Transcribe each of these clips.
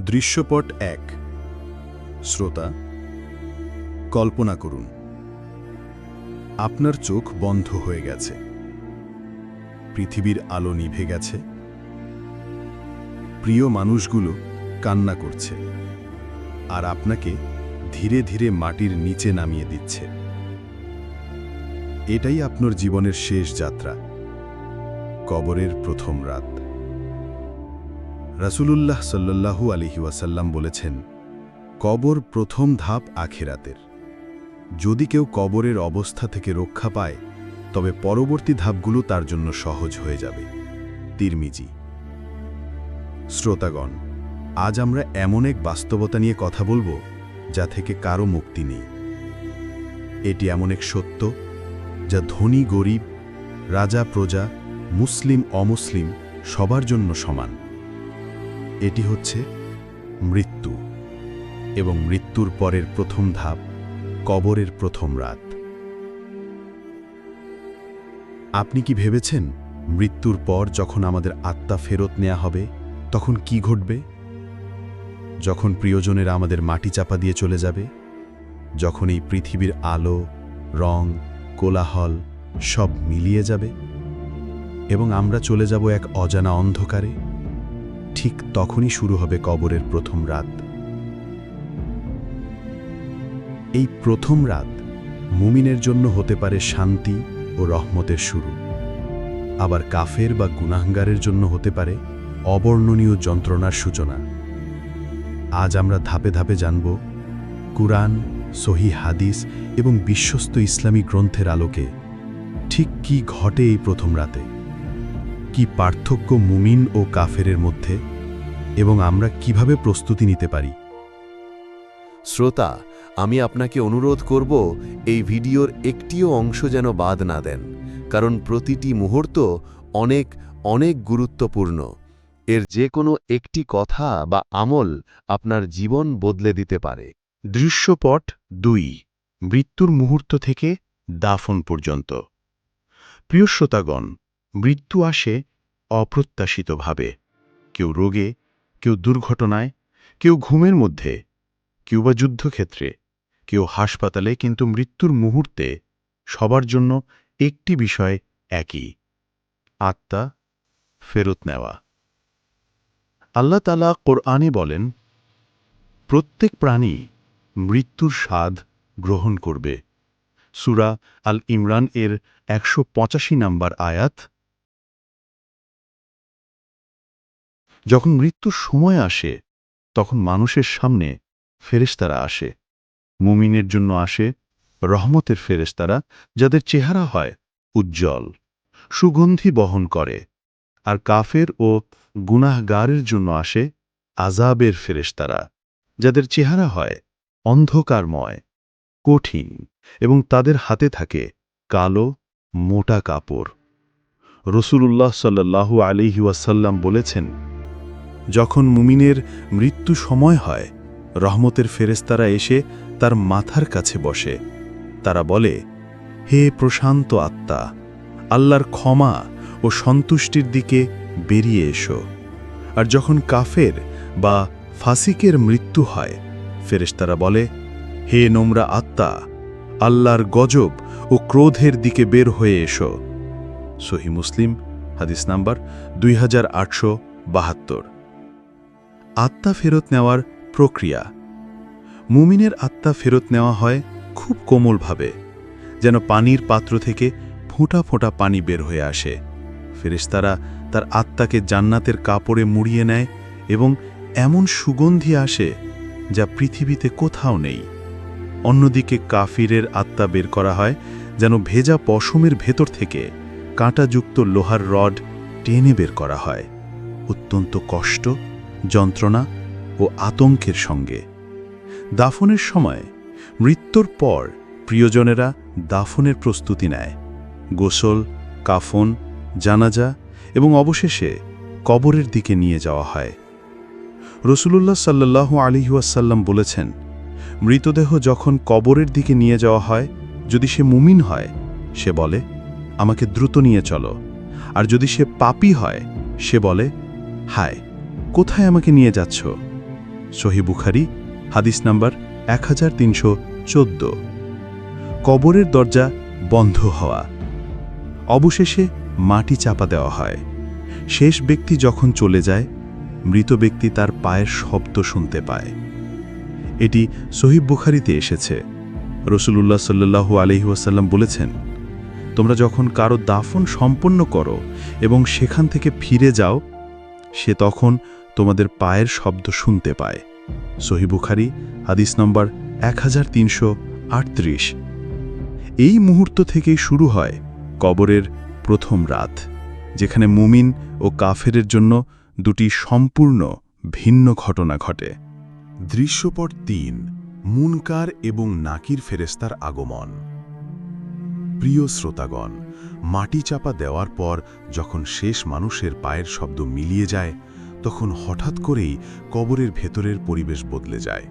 দৃশ্যপট এক। শ্রোতা, কল্পনা করুন, আপনার চোখ বন্ধ হয়ে গেছে। পৃথিবীর আলো নিভে গেছে। প্রিয় মানুষগুলো কান্না করছে আর আপনাকে ধীরে ধীরে মাটির নিচে নামিয়ে দিচ্ছে। এটাই আপনার জীবনের শেষ যাত্রা, কবরের প্রথম রাত। রাসূলুল্লাহ সাল্লাল্লাহু আলিহি ওয়াসাল্লাম বলেছেন, কবর প্রথম ধাপ আখেরাতের। যদি কেউ কবরের অবস্থা থেকে রক্ষা পায়, তবে পরবর্তী ধাপগুলো তার জন্য সহজ হয়ে যাবে। তিরমিজি। শ্রোতাগণ, আজ আমরা এমন এক বাস্তবতা নিয়ে কথা বলব, যা থেকে কারও মুক্তি নেই। এটি এমন এক সত্য, যা ধনী, গরিব, রাজা, প্রজা, মুসলিম, অমুসলিম সবার জন্য সমান। এটি হচ্ছে মৃত্যু এবং মৃত্যুর পরের প্রথম ধাপ, কবরের প্রথম রাত। আপনি কি ভেবেছেন মৃত্যুর পর যখন আমাদের আত্মা ফেরত নেওয়া হবে, তখন কি ঘটবে? যখন প্রিয়জনেরা আমাদের মাটি চাপা দিয়ে চলে যাবে, যখন এই পৃথিবীর আলো, রং, কোলাহল সব মিলিয়ে যাবে এবং আমরা চলে যাব এক অজানা অন্ধকারে ঠিক তখনই শুরু হবে কবরের প্রথম রাত। এই প্রথম রাত মুমিনের জন্য হতে পারে শান্তি ও রহমতের শুরু। আবার কাফের বা গুনাহগারের জন্য হতে পারে অবর্ণনীয় যন্ত্রণার সূচনা। আজ আমরা ধাপে ধাপে জানব কুরআন সহি হাদিস এবং বিশ্বস্ত ইসলামী গ্রন্থের আলোকে ঠিক কি ঘটে এই প্রথম রাতে। কি পার্থক্য মুমিন ও কাফেরের মধ্যে এবং আমরা কীভাবে প্রস্তুতি নিতে পারি? শ্রোতা আমি আপনাকে অনুরোধ করব এই ভিডিওর একটিও অংশ যেন বাদ না দেন কারণ প্রতিটি মুহূর্ত অনেক অনেক গুরুত্বপূর্ণ। এর যে কোনো একটি কথা বা আমল আপনার জীবন বদলে দিতে পারে। দৃশ্যপট দুই মৃত্যুর মুহূর্ত থেকে দাফন পর্যন্ত। প্রিয় শ্রোতাগণ মৃত্যু আসে অপ্রত্যাশিতভাবে। কেউ রোগে, কেউ দুর্ঘটনায়, কেউ ঘুমের মধ্যে, কেউ বা যুদ্ধক্ষেত্রে, কেউ হাসপাতালে কিন্তু মৃত্যুর মুহূর্তে সবার জন্য একটি বিষয় একই, আত্মা ফেরত নেওয়া। আল্লাহ তালা কোরআনে বলেন, প্রত্যেক প্রাণী মৃত্যুর স্বাদ গ্রহণ করবে। সুরা আল ইমরান এর একশো পঁচাশি নম্বর আয়াত যখন মৃত্যুর সময় আসে, তখন মানুষের সামনে ফেরেশতারা আসে। মুমিনের জন্য আসে রহমতের ফেরেশতারা, যাদের চেহারা হয় উজ্জ্বল, সুগন্ধি বহন করে। আর কাফের ও গুনাহগারের জন্য আসে আজাবের ফেরেশতারা, যাদের চেহারা হয় অন্ধকারময়, কঠিন এবং তাদের হাতে থাকে কালো, মোটা কাপড়। রসুলুল্লাহ সাল্লাহু আলিহি ওয়াসাল্লাম বলেছেন যখন মুমিনের মৃত্যু সময় হয়, রহমতের ফেরেস্তারা এসে তার মাথার কাছে বসে। তারা বলে, হে প্রশান্ত আত্মা, আল্লাহর ক্ষমা ও সন্তুষ্টির দিকে বেরিয়ে এসো। আর যখন কাফের বা ফাসিকের মৃত্যু হয় ফেরেস্তারা বলে, হে নোমরা আত্মা, আল্লাহর গজব ও ক্রোধের দিকে বের হয়ে এসো। সহি মুসলিম, হাদিস নাম্বার দুই বাহাত্তর। আত্মা ফেরত নেওয়ার প্রক্রিয়া। মুমিনের আত্মা ফেরত নেওয়া হয় খুব কোমলভাবে, যেন পানির পাত্র থেকে ফোঁটা ফোঁটা পানি বের হয়ে আসে। ফেরেশতারা তার আত্মাকে জান্নাতের কাপড়ে মুড়িয়ে নেয় এবং এমন সুগন্ধি আসে যা পৃথিবীতে কোথাও নেই। অন্যদিকে কাফিরের আত্মা বের করা হয় যেন ভেজা পশমের ভেতর থেকে কাঁটাযুক্ত লোহার রড টেনে বের করা হয়। অত্যন্ত কষ্ট যন্ত্রণা ও আতঙ্কের সঙ্গে। দাফনের সময়, মৃত্যুর পর প্রিয়জনেরা দাফনের প্রস্তুতি নেয়। গোসল, কাফন, জানাজা এবং অবশেষে কবরের দিকে নিয়ে যাওয়া হয়। রসুলুল্লাহ সাল্লাহ আলিহাসাল্লাম বলেছেন, মৃতদেহ যখন কবরের দিকে নিয়ে যাওয়া হয়, যদি সে মুমিন হয়, সে বলে, আমাকে দ্রুত নিয়ে চলো। আর যদি সে পাপি হয়, সে বলে, হায় কোথায় আমাকে নিয়ে যাচ্ছ? সহি বুখারি, হাদিস নাম্বার এক হাজার তিনশো চোদ্দ। কবরের দরজা বন্ধ হওয়া। অবশেষে মাটি চাপা দেওয়া হয়। শেষ ব্যক্তি যখন চলে যায়, মৃত ব্যক্তি তার পায়ের শব্দ শুনতে পায়। এটি সহিব বুখারিতে এসেছে। রসুলুল্লাহ সাল্লু আলহিউসাল্লাম বলেছেন, তোমরা যখন কারও দাফন সম্পন্ন করো এবং সেখান থেকে ফিরে যাও, সে তখন তোমাদের পায়ের শব্দ শুনতে পায়। সহি বুখারি, হাদিস নম্বর এক হাজার তিনশো আটত্রিশ। এই মুহূর্ত থেকেই শুরু হয় কবরের প্রথম রাত, যেখানে মুমিন ও কাফেরের জন্য দুটি সম্পূর্ণ ভিন্ন ঘটনা ঘটে। দৃশ্যপট তিন, মুনকার এবং নাকির ফেরেস্তার আগমন। প্রিয় শ্রোতাগণ, মাটি চাপা দেওয়ার পর যখন শেষ মানুষের পায়ের শব্দ মিলিয়ে যায় তখন হঠাৎ করেই কবরের ভেতরের পরিবেশ বদলে যায়।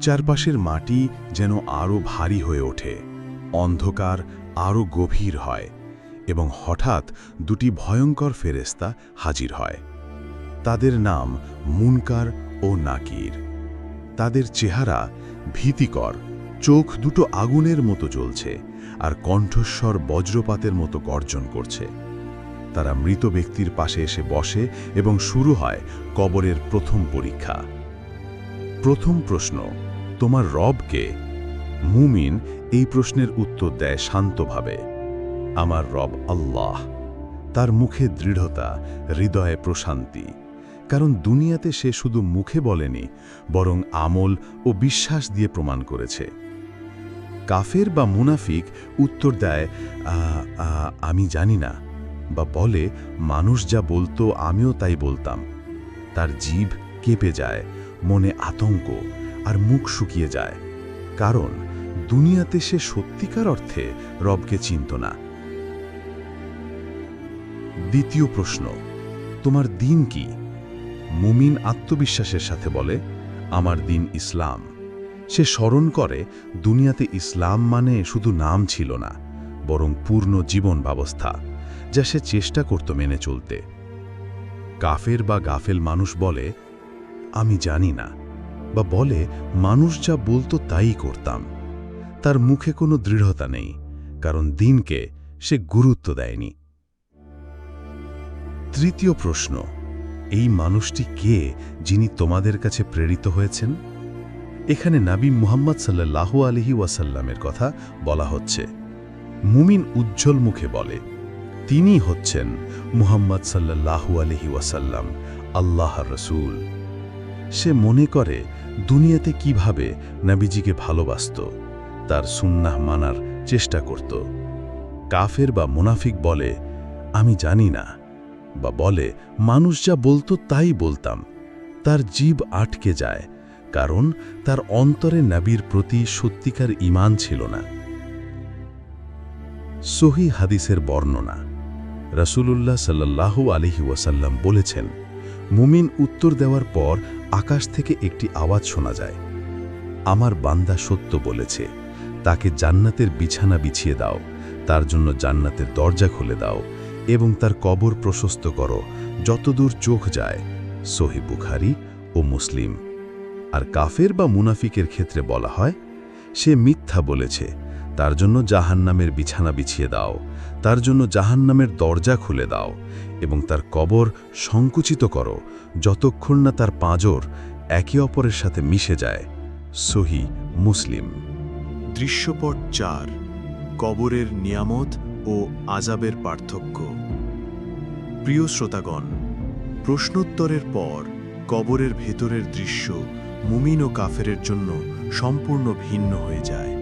চারপাশের মাটি যেন আরও ভারী হয়ে ওঠে, অন্ধকার আরও গভীর হয় এবং হঠাৎ দুটি ভয়ঙ্কর ফেরেস্তা হাজির হয়। তাদের নাম মুনকার ও নাকির। তাদের চেহারা ভীতিকর, চোখ দুটো আগুনের মতো জ্বলছে আর কণ্ঠস্বর বজ্রপাতের মতো গর্জন করছে। তারা মৃত ব্যক্তির পাশে এসে বসে এবং শুরু হয় কবরের প্রথম পরীক্ষা। প্রথম প্রশ্ন তোমার রবকে মুমিন এই প্রশ্নের উত্তর দেয় শান্তভাবে আমার রব আল্লাহ। তার মুখে দৃঢ়তা হৃদয়ে প্রশান্তি। কারণ দুনিয়াতে সে শুধু মুখে বলেনি বরং আমল ও বিশ্বাস দিয়ে প্রমাণ করেছে। কাফের বা মুনাফিক উত্তর দেয় "আ, আ, আমি জানি না। বা বলে, মানুষ যা বলতো, আমিও তাই বলতাম। তার জীব কেঁপে যায়, মনে আতঙ্ক, আর মুখ শুকিয়ে যায়। কারণ, দুনিয়াতে সে সত্যিকার অর্থে রবকে চিনত না। দ্বিতীয় প্রশ্ন, তোমার দিন কি? মুমিন আত্মবিশ্বাসের সাথে বলে, আমার দিন ইসলাম। সে স্মরণ করে, দুনিয়াতে ইসলাম মানে শুধু নাম ছিল না, বরং পূর্ণ জীবন ব্যবস্থা। যা সে চেষ্টা করত মেনে চলতে। কাফের বা গাফেল মানুষ বলে, আমি জানি না। বা বলে, মানুষ যা বলতো তাই করতাম। তার মুখে কোনো দৃঢ়তা নেই, কারণ দিনকে সে গুরুত্ব দেয়নি। তৃতীয় প্রশ্ন, এই মানুষটি কে যিনি তোমাদের কাছে প্রেরিত হয়েছেন? এখানে নাবী মুহাম্মদ সাল্লাহ আলহি ওয়াসাল্লামের কথা বলা হচ্ছে। মুমিন উজ্জ্বল মুখে বলে তিনি হচ্ছেন মুহাম্মদ সাল্লাহু আলহি ওয়াসাল্লাম আল্লাহ রসুল। সে মনে করে, দুনিয়াতে কীভাবে নাবিজিকে ভালোবাসত, তার সুন্নাহ মানার চেষ্টা করত। কাফের বা মুনাফিক বলে, আমি জানি না। বা বলে, মানুষ যা বলতো তাই বলতাম। তার জীব আটকে যায়, কারণ তার অন্তরে নাবির প্রতি সত্যিকার ইমান ছিল না। সহি হাদিসের বর্ণনা রসুলুল্লাহ সাল্লাহু আলহি ওয়াসাল্লাম বলেছেন, মুমিন উত্তর দেওয়ার পর আকাশ থেকে একটি আওয়াজ শোনা যায়। আমার বান্দা সত্য বলেছে, তাকে জান্নাতের বিছানা বিছিয়ে দাও, তার জন্য জান্নাতের দরজা খুলে দাও এবং তার কবর প্রশস্ত করো, যতদূর চোখ যায় সহি বুখারি ও মুসলিম। আর কাফের বা মুনাফিকের ক্ষেত্রে বলা হয়, সে মিথ্যা বলেছে তার জন্য জাহান্নামের বিছানা বিছিয়ে দাও। তার জন্য জাহান্নামের দরজা খুলে দাও এবং তার কবর সংকুচিত করো। যতক্ষণ না তার পাঁজর একে অপরের সাথে মিশে যায়। সহি মুসলিম। দৃশ্যপট চার, কবরের নিয়ামত ও আজাবের পার্থক্য। প্রিয় শ্রোতাগণ, প্রশ্নোত্তরের পর কবরের ভেতরের দৃশ্য মুমিন ও কাফেরের জন্য সম্পূর্ণ ভিন্ন হয়ে যায়।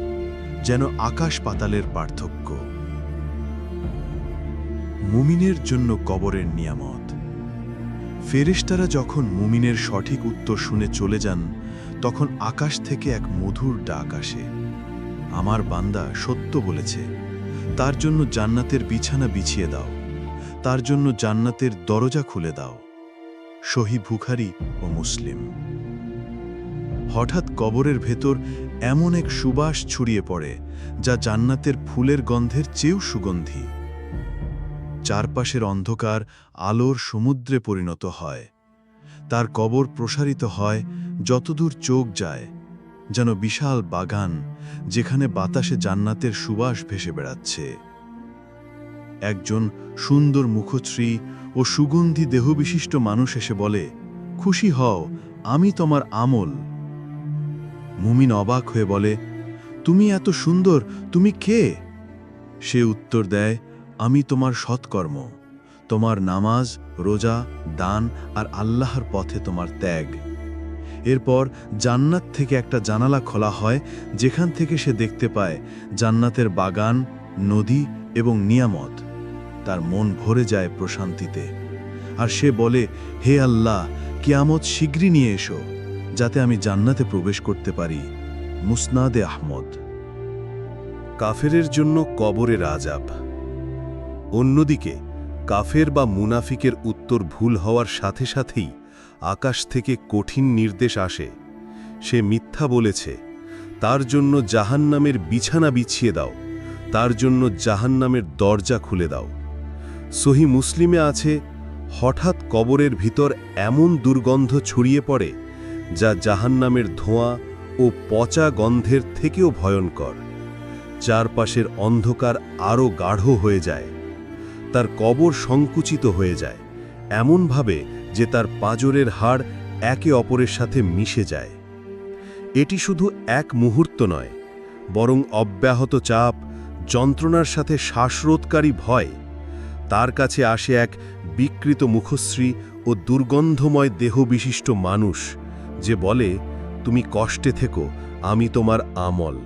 যেন আকাশ পাতালের পার্থক্য। মুমিনের জন্য কবরের নিয়ামত। ফেরেশতারা যখন মুমিনের সঠিক উত্তর শুনে চলে যান, তখন আকাশ থেকে এক মধুর ডাক আসে। আমার বান্দা, সত্য বলেছে। তার জন্য জান্নাতের বিছানা বিছিয়ে দাও। তার জন্য জান্নাতের দরজা খুলে দাও। শহী বুখারি ও মুসলিম। হঠাৎ কবরের ভেতর এমন এক সুবাস ছড়িয়ে পড়ে, যা জান্নাতের ফুলের গন্ধের চেয়েও সুগন্ধি। চারপাশের অন্ধকার আলোর সমুদ্রে পরিণত হয়। তার কবর প্রসারিত হয় যতদূর চোখ যায়, যেন বিশাল বাগান, যেখানে বাতাসে জান্নাতের সুবাস ভেসে বেড়াচ্ছে। একজন সুন্দর মুখশ্রী ও সুগন্ধি দেহবিশিষ্ট মানুষ এসে বলে, খুশি হও, আমি তোমার আমল। মুমিন অবাক হয়ে বলে, তুমি এত সুন্দর, তুমি কে? সে উত্তর দেয়, আমি তোমার সৎকর্ম। তোমার নামাজ, রোজা, দান আর আল্লাহর পথে তোমার ত্যাগ। এরপর জান্নাত থেকে একটা জানালা খোলা হয়, যেখান থেকে সে দেখতে পায় জান্নাতের বাগান, নদী এবং নিয়ামত। তার মন ভরে যায় প্রশান্তিতে। আর সে বলে, হে আল্লাহ, কিয়ামত শীঘ্রই নিয়ে এসো। যাতে আমি জান্নাতে প্রবেশ করতে পারি। মুসনাদে আহমদ। কাফেরের জন্য কবরের আজাব অন্যদিকে, কাফের বা মুনাফিকের উত্তর ভুল হওয়ার সাথে সাথেই আকাশ থেকে কঠিন নির্দেশ আসে। সে মিথ্যা বলেছে, তার জন্য জাহান্নামের বিছানা বিছিয়ে দাও, তার জন্য জাহান্নামের দরজা খুলে দাও। সহি মুসলিমে আছে, হঠাৎ কবরের ভিতর এমন দুর্গন্ধ ছড়িয়ে পড়ে যা জাহান্নামের ধোঁয়া ও পচা গন্ধের থেকেও ভয়ঙ্কর। চারপাশের অন্ধকার আরও গাঢ় হয়ে যায়। তার কবর সংকুচিত হয়ে যায়, এমনভাবে যে তার পাঁজরের হাড় একে অপরের সাথে মিশে যায়। এটি শুধু এক মুহূর্ত নয়, বরং অব্যাহত চাপ, যন্ত্রণার সাথে শ্বাসরোধকারী ভয়, তার কাছে আসে এক বিকৃত মুখশ্রী ও দুর্গন্ধময় দেহবিশিষ্ট মানুষ। যে বলে, তুমি কষ্টে থেকো, আমি তোমার আমল।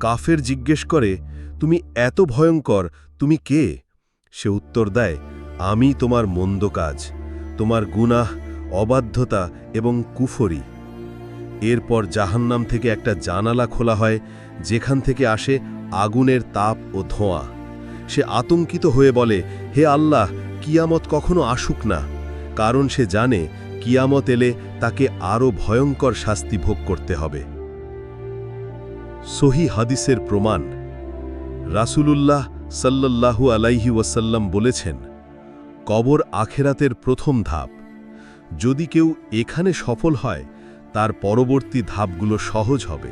কাফের জিজ্ঞেস করে, তুমি এত ভয়ঙ্কর, তুমি কে? সে উত্তর দেয়, আমি তোমার মন্দ কাজ, তোমার গুনাহ, অবাধ্যতা এবং কুফরি। এরপর জাহান্নাম থেকে একটা জানালা খোলা হয়, যেখান থেকে আসে আগুনের তাপ ও ধোঁয়া। সে আতঙ্কিত হয়ে বলে, হে আল্লাহ, কিয়ামত কখনো আসুক না। কারণ সে জানে কিয়ামত এলে তাকে আরও ভয়ঙ্কর শাস্তি ভোগ করতে হবে। সহি হাদিসের প্রমাণ, রাসূলুল্লাহ সাল্লাল্লাহু আলাইহি ওয়াসাল্লাম বলেছেন, কবর আখেরাতের প্রথম ধাপ। যদি কেউ এখানে সফল হয়, তার পরবর্তী ধাপগুলো সহজ হবে।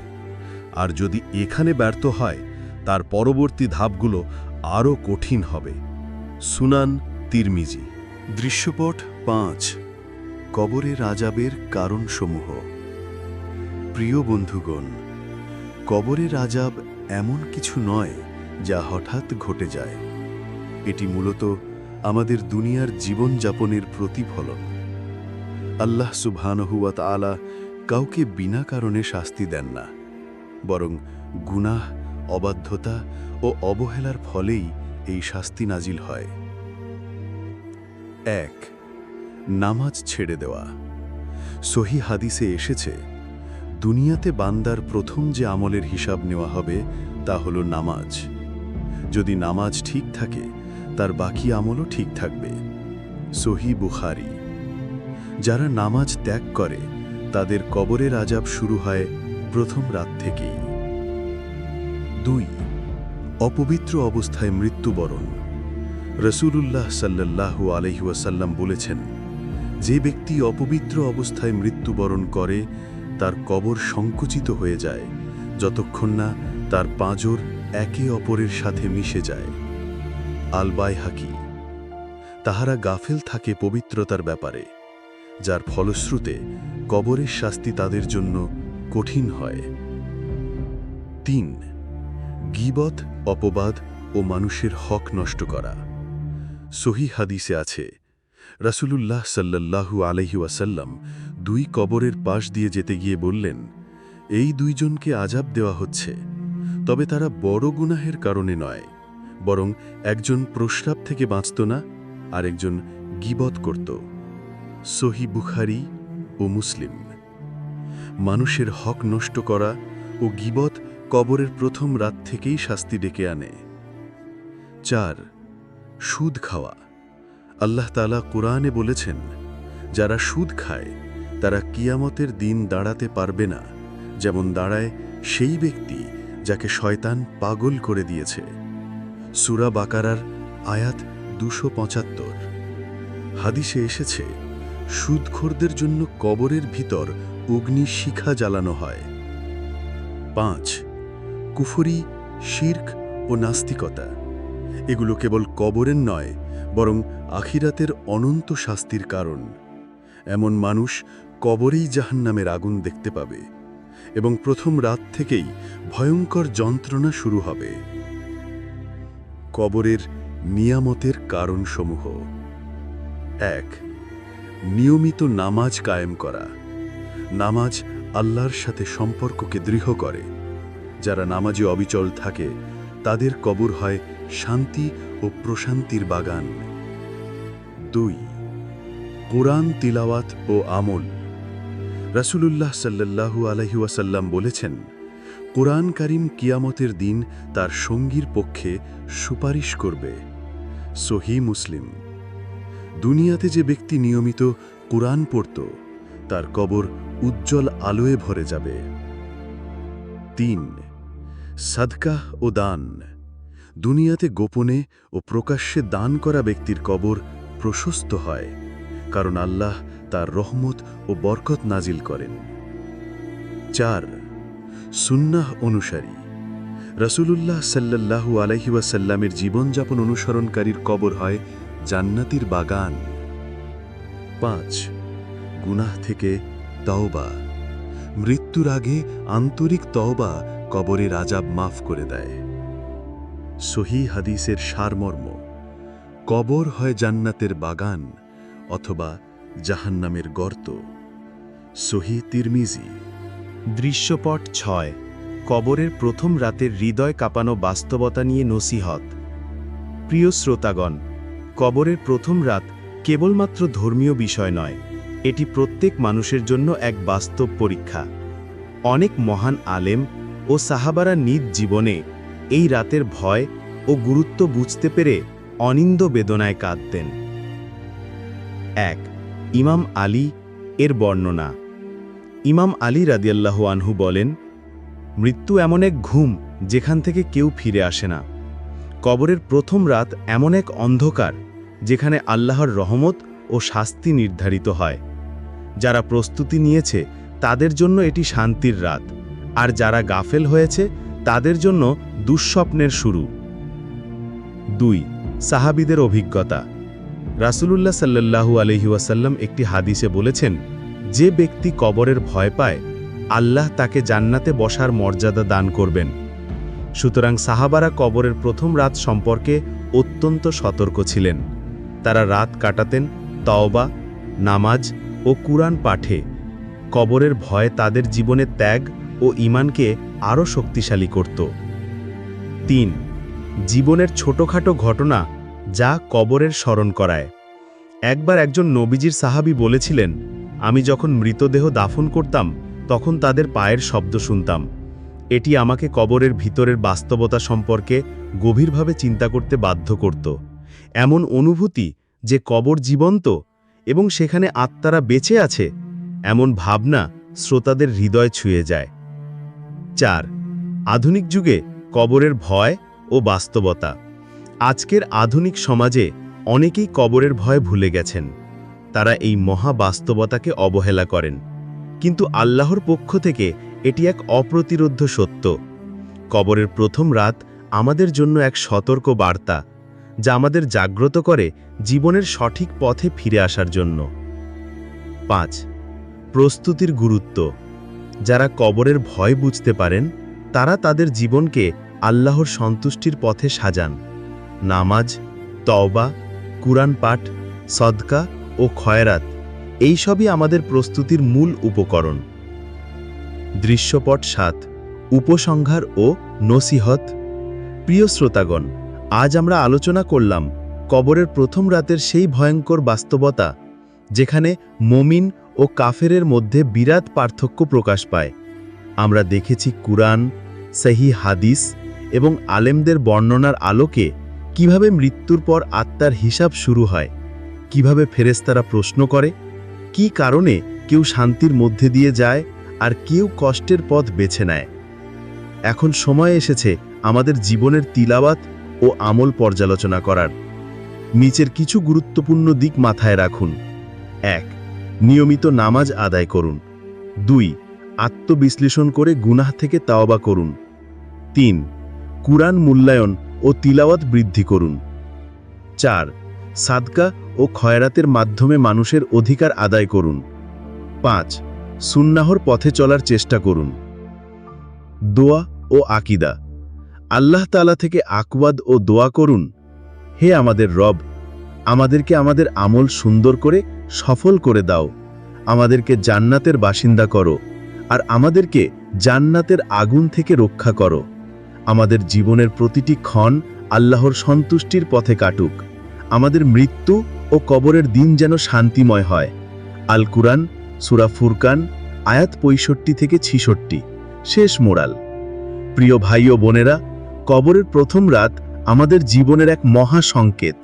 আর যদি এখানে ব্যর্থ হয়, তার পরবর্তী ধাপগুলো আরও কঠিন হবে। সুনান তিরমিজি। দৃশ্যপট পাঁচ। কবরের রাজাবের কারণসমূহ। প্রিয় বন্ধুগণ, কবরে রাজাব এমন কিছু নয় যা হঠাৎ ঘটে যায়। এটি মূলত আমাদের দুনিয়ার জীবনযাপনের প্রতিফলন। আল্লাহ সুবহানহুয়া আলা কাউকে বিনা কারণে শাস্তি দেন না, বরং গুনাহ, অবাধ্যতা ও অবহেলার ফলেই এই শাস্তি নাজিল হয়। এক নামাজ ছেড়ে দেওয়া। সহি হাদিসে এসেছে, দুনিয়াতে বান্দার প্রথম যে আমলের হিসাব নেওয়া হবে তা হলো নামাজ। যদি নামাজ ঠিক থাকে, তার বাকি আমলও ঠিক থাকবে। সহি বুখারি। যারা নামাজ ত্যাগ করে, তাদের কবরের আজাব শুরু হয় প্রথম রাত থেকেই। দুই, অপবিত্র অবস্থায় মৃত্যুবরণ। রসুলুল্লাহ সাল্লাল্লাহু আলহিউসাল্লাম বলেছেন যে ব্যক্তি অপবিত্র অবস্থায় মৃত্যুবরণ করে, তার কবর সংকুচিত হয়ে যায়, যতক্ষণ না তার পাঁজর একে অপরের সাথে মিশে যায়। আলবাই হাকি তাহারা গাফেল থাকে পবিত্রতার ব্যাপারে, যার ফলশ্রুতে কবরের শাস্তি তাদের জন্য কঠিন হয়। তিন, গিবত, অপবাদ ও মানুষের হক নষ্ট করা। সহি হাদিসে আছে রাসূলুল্লাহ সাল্লাল্লাহু আলহি দুই কবরের পাশ দিয়ে যেতে গিয়ে বললেন, এই দুইজনকে আজাব দেওয়া হচ্ছে। তবে তারা বড় গুনাহের কারণে নয়, বরং একজন প্রস্রাব থেকে বাঁচত না, আর একজন গিবত করত। সহি বুখারি ও মুসলিম। মানুষের হক নষ্ট করা ও গিবত কবরের প্রথম রাত থেকেই শাস্তি ডেকে আনে। চার, সুদ খাওয়া। আল্লাহ তালা কোরআনে বলেছেন, যারা সুদ খায়, তারা কিয়ামতের দিন দাঁড়াতে পারবে না। যেমন দাঁড়ায় সেই ব্যক্তি যাকে শয়তান পাগল করে দিয়েছে। সুরা বাকারার আয়াত দুশো পঁচাত্তর। হাদিসে এসেছে, সুদখোরদের জন্য কবরের ভিতর অগ্নি শিখা জ্বালানো হয়। পাঁচ, কুফরি, শির্ক ও নাস্তিকতা। এগুলো কেবল কবরের নয়, বরং আখিরাতের অনন্ত শাস্তির কারণ। এমন মানুষ কবরেই জাহান্নামের আগুন দেখতে পাবে, এবং প্রথম রাত থেকেই ভয়ঙ্কর যন্ত্রণা শুরু হবে। কবরের নিয়ামতের কারণসমূহ। এক, নিয়মিত নামাজ কায়েম করা। নামাজ আল্লাহর সাথে সম্পর্ককে দৃঢ় করে। যারা নামাজে অবিচল থাকে, তাদের কবর হয় শান্তি ও প্রশান্তির বাগান। দুই, কোরআন তিলাওয়াত ও আমল। রাসূলুল্লাহ সাল্লাল্লাহু আলাইহি ওয়াসাল্লাম বলেছেন, কোরআন কারিম কিয়ামতের দিন তার সঙ্গীর পক্ষে সুপারিশ করবে। সহি মুসলিম, দুনিয়াতে যে ব্যক্তি নিয়মিত কোরআন পড়ত, তার কবর উজ্জ্বল আলোয় ভরে যাবে। তিন, সাদকাহ ও দান। দুনিয়াতে গোপনে ও প্রকাশ্যে দান করা ব্যক্তির কবর প্রশস্ত হয়, কারণ আল্লাহ তার রহমত ও বরকত নাজিল করেন। চার, সুন্নাহ অনুসারী। রসুলুল্লাহ সাল্লাল্লাহু আলহি ওয়াসাল্লামের জীবনযাপন অনুসরণকারীর কবর হয় জান্নাতির বাগান। পাঁচ, গুনাহ থেকে তওবা। মৃত্যুর আগে আন্তরিক তওবা কবরের আজাব মাফ করে দেয়। সহি হাদিসের সারমর্ম। কবর হয় জান্নাতের বাগান অথবা জাহান্নামের গর্ত। সহি তিরমিজি। দৃশ্যপট ছয়, কবরের প্রথম রাতের হৃদয় কাঁপানো বাস্তবতা নিয়ে নসিহত। প্রিয় শ্রোতাগণ, কবরের প্রথম রাত কেবলমাত্র ধর্মীয় বিষয় নয়, এটি প্রত্যেক মানুষের জন্য এক বাস্তব পরীক্ষা। অনেক মহান আলেম ও সাহাবারা নিজ জীবনে এই রাতের ভয় ও গুরুত্ব বুঝতে পেরে অনিন্দ বেদনায় কাঁদতেন। এক, ইমাম আলী এর বর্ণনা। ইমাম আলী রাদিয়াল্লাহু আনহু বলেন, মৃত্যু এমন এক ঘুম যেখান থেকে কেউ ফিরে আসে না। কবরের প্রথম রাত এমন এক অন্ধকার যেখানে আল্লাহর রহমত ও শাস্তি নির্ধারিত হয়। যারা প্রস্তুতি নিয়েছে তাদের জন্য এটি শান্তির রাত, আর যারা গাফেল হয়েছে তাদের জন্য দুঃস্বপ্নের শুরু। দুই, সাহাবিদের অভিজ্ঞতা। রাসূলুল্লাহ সাল্লাল্লাহু আলহি ওয়াসাল্লাম একটি হাদিসে বলেছেন, যে ব্যক্তি কবরের ভয় পায়, আল্লাহ তাকে জান্নাতে বসার মর্যাদা দান করবেন। সুতরাং সাহাবারা কবরের প্রথম রাত সম্পর্কে অত্যন্ত সতর্ক ছিলেন। তারা রাত কাটাতেন, তওবা, নামাজ ও কুরআন পাঠে। কবরের ভয় তাদের জীবনে ত্যাগ ও ঈমানকে আরও শক্তিশালী করত। তিন, জীবনের ছোটখাটো ঘটনা যা কবরের স্মরণ করায়। একবার একজন নবীজির সাহাবী বলেছিলেন, আমি যখন মৃতদেহ দাফন করতাম, তখন তাদের পায়ের শব্দ শুনতাম। এটি আমাকে কবরের ভিতরের বাস্তবতা সম্পর্কে গভীরভাবে চিন্তা করতে বাধ্য করত। এমন অনুভূতি যে কবর জীবন্ত এবং সেখানে আত্মারা বেঁচে আছে, এমন ভাবনা শ্রোতাদের হৃদয় ছুঁয়ে যায়। চার। আধুনিক যুগে কবরের ভয় ও বাস্তবতা। আজকের আধুনিক সমাজে অনেকেই কবরের ভয় ভুলে গেছেন। তারা এই মহা বাস্তবতাকে অবহেলা করেন। কিন্তু আল্লাহর পক্ষ থেকে এটি এক অপ্রতিরোধ্য সত্য। কবরের প্রথম রাত আমাদের জন্য এক সতর্ক বার্তা, যা আমাদের জাগ্রত করে জীবনের সঠিক পথে ফিরে আসার জন্য। পাঁচ। প্রস্তুতির গুরুত্ব। যারা কবরের ভয় বুঝতে পারেন, তারা তাদের জীবনকে আল্লাহর সন্তুষ্টির পথে সাজান। নামাজ, তওবা, কুরআন পাঠ, সদকা ও খয়রাত এইসবই আমাদের প্রস্তুতির মূল উপকরণ। দৃশ্যপট সাত, উপসংহার ও নসিহত। প্রিয় শ্রোতাগণ, আজ আমরা আলোচনা করলাম কবরের প্রথম রাতের সেই ভয়ঙ্কর বাস্তবতা, যেখানে মমিন ও কাফেরের মধ্যে বিরাট পার্থক্য প্রকাশ পায়। আমরা দেখেছি কুরআন, সহি হাদিস এবং আলেমদের বর্ণনার আলোকে কীভাবে মৃত্যুর পর আত্মার হিসাব শুরু হয়, কীভাবে ফেরেস্তারা প্রশ্ন করে, কি কারণে কেউ শান্তির মধ্যে দিয়ে যায় আর কেউ কষ্টের পথ বেছে নেয়। এখন সময় এসেছে আমাদের জীবনের তিলাবাত ও আমল পর্যালোচনা করার। নিচের কিছু গুরুত্বপূর্ণ দিক মাথায় রাখুন। এক নিয়মিত নামাজ আদায় করুন। দুই, আত্মবিশ্লেষণ করে গুনাহ থেকে তাওবা করুন। তিন, কুরআন মূল্যায়ন ও তিলাওয়াত বৃদ্ধি করুন। চার, সাদকা ও খয়রাতের মাধ্যমে মানুষের অধিকার আদায় করুন। পাঁচ, সুন্নাহর পথে চলার চেষ্টা করুন। দোয়া ও আকিদা। আল্লাহ তালা থেকে আকওয়াদ ও দোয়া করুন। হে আমাদের রব আমাদেরকে আমাদের আমল সুন্দর করে, সফল করে দাও। আমাদেরকে জান্নাতের বাসিন্দা করো আর আমাদেরকে জান্নাতের আগুন থেকে রক্ষা করো। আমাদের জীবনের প্রতিটি ক্ষণ আল্লাহর সন্তুষ্টির পথে কাটুক। আমাদের মৃত্যু ও কবরের দিন যেন শান্তিময় হয়। আল কুরআন, সুরা ফুরকান, আয়াত পঁয়ষট্টি থেকে ছিষট্টি। শেষ মোরাল প্রিয় ভাই ও বোনেরা, কবরের প্রথম রাত আমাদের জীবনের এক মহা সংকেত।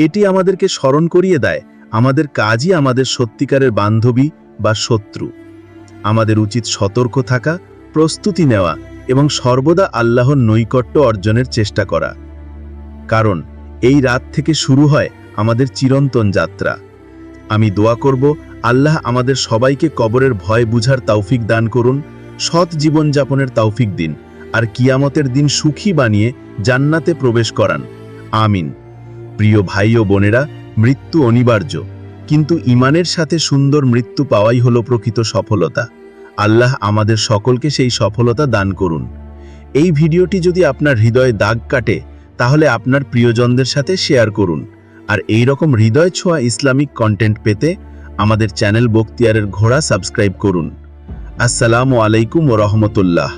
এটি আমাদেরকে স্মরণ করিয়ে দেয়, আমাদের কাজই আমাদের সত্যিকারের বান্ধবী বা শত্রু। আমাদের উচিত সতর্ক থাকা, প্রস্তুতি নেওয়া এবং সর্বদা আল্লাহর নৈকট্য অর্জনের চেষ্টা করা। কারণ, এই রাত থেকে শুরু হয় আমাদের চিরন্তন যাত্রা। আমি দোয়া করব, আল্লাহ আমাদের সবাইকে কবরের ভয় বুঝার তৌফিক দান করুন, সৎ জীবনযাপনের তৌফিক দিন, আর কিয়ামতের দিন সুখী বানিয়ে জান্নাতে প্রবেশ করান। আমিন। প্রিয় ভাই ও বোনেরা, মৃত্যু অনিবার্য। কিন্তু ইমানের সাথে সুন্দর মৃত্যু পাওয়াই হলো প্রকৃত সফলতা। আল্লাহ আমাদের সকলকে সেই সফলতা দান করুন। এই ভিডিওটি যদি আপনার হৃদয়ে দাগ কাটে, তাহলে আপনার প্রিয়জনদের সাথে শেয়ার করুন। আর এই রকম হৃদয় ছোঁয়া ইসলামিক কন্টেন্ট পেতে আমাদের চ্যানেল বক্তিয়ারের ঘোড়া সাবস্ক্রাইব করুন। আসসালামু আলাইকুম ও রহমতুল্লাহ।